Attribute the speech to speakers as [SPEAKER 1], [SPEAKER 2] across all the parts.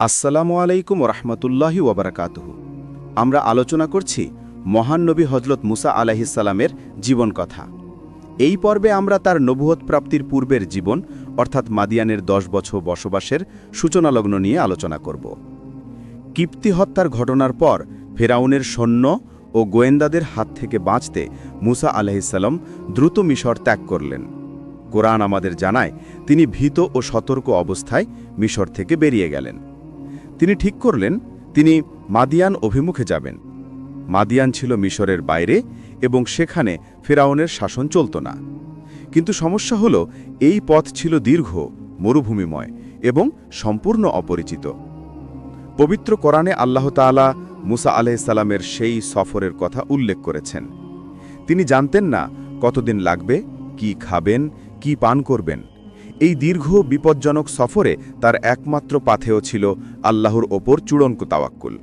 [SPEAKER 1] আসসালামু আলাইকুম রহমতুল্লাহি ওবরাকাতুহু। আমরা আলোচনা করছি মহান নবী হজরত মুসা আলাহিসাল্লামের জীবন কথা। এই পর্বে আমরা তার নবুয়ত প্রাপ্তির পূর্বের জীবন, অর্থাৎ মাদিয়ানের দশ বছর বসবাসের সূচনালগ্ন নিয়ে আলোচনা করব। কিপ্তি হত্যার ঘটনার পর ফেরাউনের সৈন্য ও গোয়েন্দাদের হাত থেকে বাঁচতে মুসা আলাহিসাল্লাম দ্রুত মিশর ত্যাগ করলেন। কোরআন আমাদের জানায় তিনি ভীত ও সতর্ক অবস্থায় মিশর থেকে বেরিয়ে গেলেন। তিনি ঠিক করলেন, তিনি মাদিয়ান অভিমুখে যাবেন। মাদিয়ান ছিল মিশরের বাইরে এবং সেখানে ফেরাউনের শাসন চলত না। কিন্তু সমস্যা হল, এই পথ ছিল দীর্ঘ, মরুভূমিময় এবং সম্পূর্ণ অপরিচিত। পবিত্র কোরআনে আল্লাহ তাআলা মুসা আলাইসাল্লামের সেই সফরের কথা উল্লেখ করেছেন। তিনি জানতেন না কতদিন লাগবে, কি খাবেন, কি পান করবেন। এই দীর্ঘ বিপজ্জনক সফরে তার একমাত্র পাথেও ছিল আল্লাহর ওপর চূড়ঙ্ক তাওয়াক্কুল।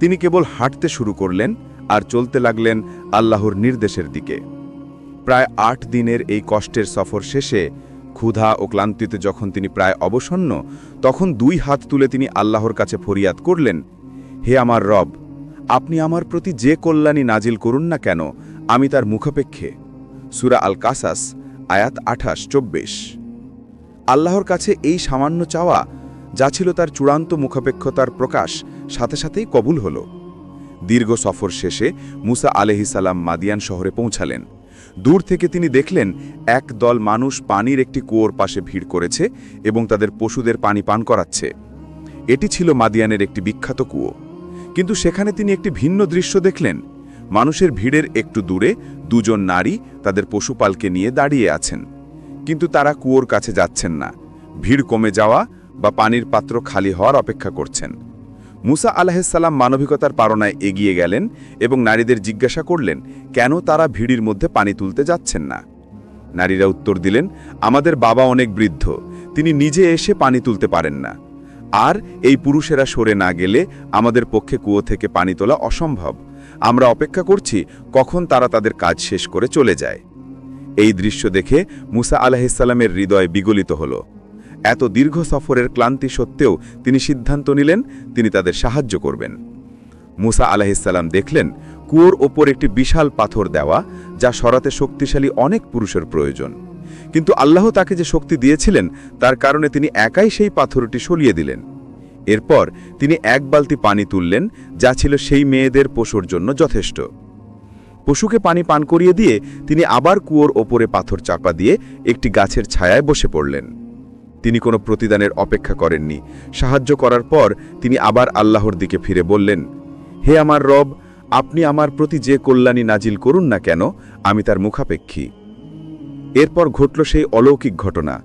[SPEAKER 1] তিনি কেবল হাঁটতে শুরু করলেন আর চলতে লাগলেন আল্লাহর নির্দেশের দিকে। প্রায় আট দিনের এই কষ্টের সফর শেষে ক্ষুধা ও ক্লান্তিতে যখন তিনি প্রায় অবসন্ন, তখন দুই হাত তুলে তিনি আল্লাহর কাছে ফরিয়াদ করলেন, হে আমার রব, আপনি আমার প্রতি যে কল্যাণী নাজিল করুন না কেন, আমি তার মুখাপেক্ষে। সুরা আল কাসাস আয়াত আঠাশ, চব্বিশ। আল্লাহর কাছে এই সামান্য চাওয়া, যা ছিল তার চূড়ান্ত মুখাপেক্ষতার প্রকাশ, সাথে সাথেই কবুল হল। দীর্ঘ সফর শেষে মুসা আলহিসাল্লাম মাদিয়ান শহরে পৌঁছালেন। দূর থেকে তিনি দেখলেন, এক দল মানুষ পানির একটি কুয়োর পাশে ভিড় করেছে এবং তাদের পশুদের পানি পান করাচ্ছে। এটি ছিল মাদিয়ানের একটি বিখ্যাত কুয়ো। কিন্তু সেখানে তিনি একটি ভিন্ন দৃশ্য দেখলেন। মানুষের ভিড়ের একটু দূরে দুজন নারী তাদের পশুপালকে নিয়ে দাঁড়িয়ে আছেন। কিন্তু তারা কুয়োর কাছে যাচ্ছেন না। ভিড় কমে যাওয়া বা পানির পাত্র খালি হওয়ার অপেক্ষা করছেন। মুসা আলাহিসাল্লাম মানবিকতার পারনায় এগিয়ে গেলেন এবং নারীদের জিজ্ঞাসা করলেন, কেন তারা ভিড়ির মধ্যে পানি তুলতে যাচ্ছেন না? নারীরা উত্তর দিলেন, আমাদের বাবা অনেক বৃদ্ধ, তিনি নিজে এসে পানি তুলতে পারেন না। আর এই পুরুষেরা সরে না গেলে আমাদের পক্ষে কুয়ো থেকে পানি তোলা অসম্ভব। আমরা অপেক্ষা করছি কখন তারা তাদের কাজ শেষ করে চলে যায়। এই দৃশ্য দেখে মুসা আলাহিসাল্লামের হৃদয় বিগলিত হল। এত দীর্ঘ সফরের ক্লান্তি সত্ত্বেও তিনি সিদ্ধান্ত নিলেন, তিনি তাদের সাহায্য করবেন। মুসা আলাহিসাল্লাম দেখলেন, কুয়োর ওপর একটি বিশাল পাথর দেওয়া, যা সরাতে শক্তিশালী অনেক পুরুষের প্রয়োজন। কিন্তু আল্লাহ তাকে যে শক্তি দিয়েছিলেন, তার কারণে তিনি একাই সেই পাথরটি সলিয়ে দিলেন। এরপর তিনি এক বালতি পানি তুললেন, যা ছিল সেই মেয়েদের পশুর জন্য যথেষ্ট। পশুকে পানি পান করিয়ে দিয়ে তিনি আবার কুয়োর ওপরে পাথর চাপা দিয়ে একটি গাছের ছায়ায় বসে পড়লেন। তিনি কোনো প্রতিদানের অপেক্ষা করেননি। সাহায্য করার পর তিনি আবার আল্লাহর দিকে ফিরে বললেন, হে আমার রব, আপনি আমার প্রতি যে কল্যাণী নাজিল করুন না কেন, আমি তার মুখাপেক্ষী। এরপর ঘটল সেই অলৌকিক ঘটনা।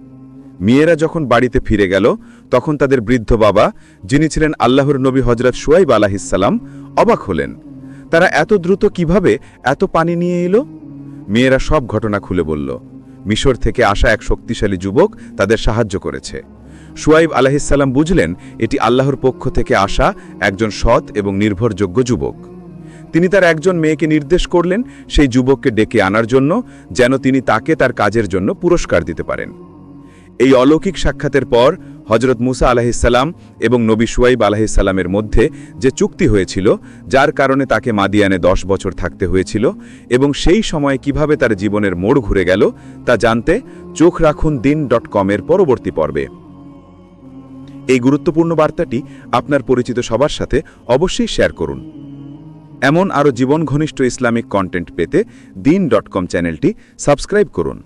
[SPEAKER 1] মেয়েরা যখন বাড়িতে ফিরে গেল, তখন তাদের বৃদ্ধ বাবা, যিনি ছিলেন আল্লাহর নবী হজরত সুয়াইব আলাহিসাল্লাম অবাক হলেন। তারা এত দ্রুত কীভাবে এত পানি নিয়ে এলো? মেয়েরা সব ঘটনা খুলে বলল। মিশর থেকে আসা এক শক্তিশালী যুবক তাদের সাহায্য করেছে। সুয়াইব আলাহিসাল্লাম বুঝলেন এটি আল্লাহর পক্ষ থেকে আসা একজন সৎ এবং নির্ভরযোগ্য যুবক। তিনি তার একজন মেয়েকে নির্দেশ করলেন সেই যুবককে ডেকে আনার জন্য যেন তিনি তাকে তার কাজের জন্য পুরস্কার দিতে পারেন। এই অলৌকিক সাক্ষাতের পর হজরত মুসা আলাহিসাল্লাম এবং নবী সুয়াইব আলাহিসাল্লামের মধ্যে যে চুক্তি হয়েছিল, যার কারণে তাকে মাদিয়ানে দশ বছর থাকতে হয়েছিল এবং সেই সময়ে কীভাবে তার জীবনের মোড় ঘুরে গেল তা জানতে চোখ রাখুন দিন ডট কমের পরবর্তী পর্বে। এই গুরুত্বপূর্ণ বার্তাটি আপনার পরিচিত সবার সাথে অবশ্যই শেয়ার করুন। এমন আরও জীবন ঘনিষ্ঠ ইসলামিক কন্টেন্ট পেতে দিন ডট কম চ্যানেলটি সাবস্ক্রাইব করুন।